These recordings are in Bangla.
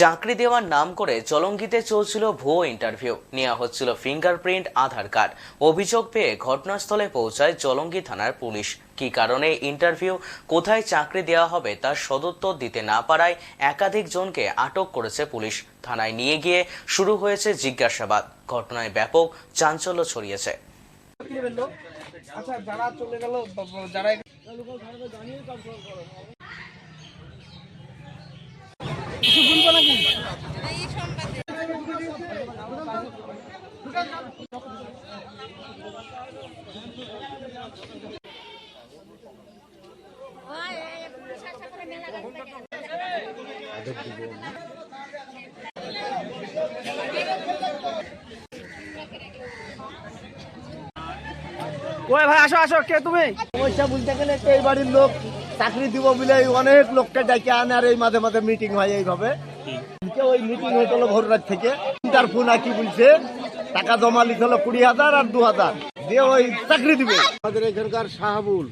চাকরি দেওয়ার নাম করে জলঙ্গিতে চলছিল ভুয়ো ইন্টারভিউ। নেওয়া হচ্ছিল ফিঙ্গারপ্রিন্ট, আধার কার্ড। অভিযোগ পেয়ে ঘটনাস্থলে পৌঁছায় জলঙ্গি থানার পুলিশ। কি কারণে ইন্টারভিউ, কোথায় চাকরি দেওয়া হবে তার সদুত্তর দিতে না পারায় একাধিক জনকে আটক করেছে পুলিশ। থানায় নিয়ে গিয়ে শুরু হয়েছে জিজ্ঞাসাবাদ। ঘটনায় ব্যাপক চাঞ্চল্য ছড়িয়েছে। আচ্ছা যারা চলে গেল, যারা কিছু বলব নাকি ওই ভাই আসো আসো কে তুমি? সমস্যা বলতে গেলে এই বাড়ির লোক চাকরি দিব বলে অনেক লোককে ডেকে আনে আর এই মাঝে মাঝে মিটিং হয় এইভাবে। ওই মিটিং হয়েছিল ভোর রাত থেকে। ইন্টারভিউ না কি বলছে টাকা জমা লিখে হলো কুড়ি হাজার আর দু হাজার। দিয়ে ওই চাকরি দিবে। আমাদের এখানকার শাহাবুল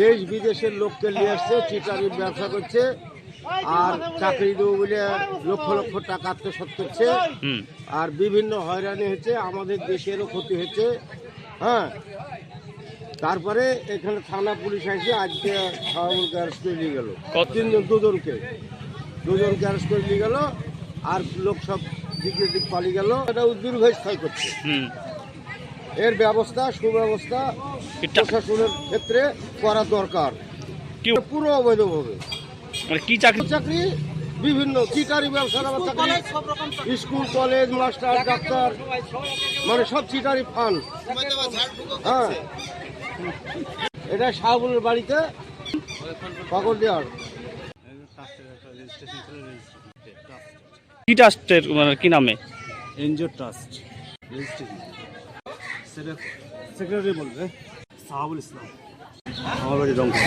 দেশ বিদেশের লোককে নিয়ে আসছে চিটারির ব্যবসা করছে আর চাকরি দেবো বলে লক্ষ লক্ষ টাকা আত্মসাৎ করছে। আর বিভিন্ন হয়রানি হয়েছে আমাদের দেশেরও ক্ষতি হয়েছে হ্যাঁ। তারপরে এখানে থানা পুলিশ আসে আজকে শাহাবুলকে অ্যারেস্ট করে নিয়ে গেল। তিনজন দুজনকে। দুজনকে অ্যারেস্ট করে নিয়ে গেল আর লোক সব দিকে দিক পালিয়ে গেল এটা দীর্ঘস্থায়ী করছে। এর ব্যবস্থা সুব্যবস্থা প্রশাসনের ক্ষেত্রে করা দরকার। পুরো অবৈধভাবে। মানে কি চাকরি? চাকরি বিভিন্ন চিটারি ব্যবসার চাকরি স্কুল কলেজ মাস্টার ডাক্তার মানে সব চিটারি ফান। হ্যাঁ। এটা শাহবুলের বাড়িতে পাকড় দেওয়ার কি ট্রাস্টের মানে কি নামে? এনজিও ট্রাস্ট সেক্রেটারি বলবে সাহাবুল ইসলাম। আমার বাড়ি Rangpur.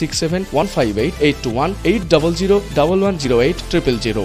six seven one five eight eight two one eight double zero double one zero eight triple zero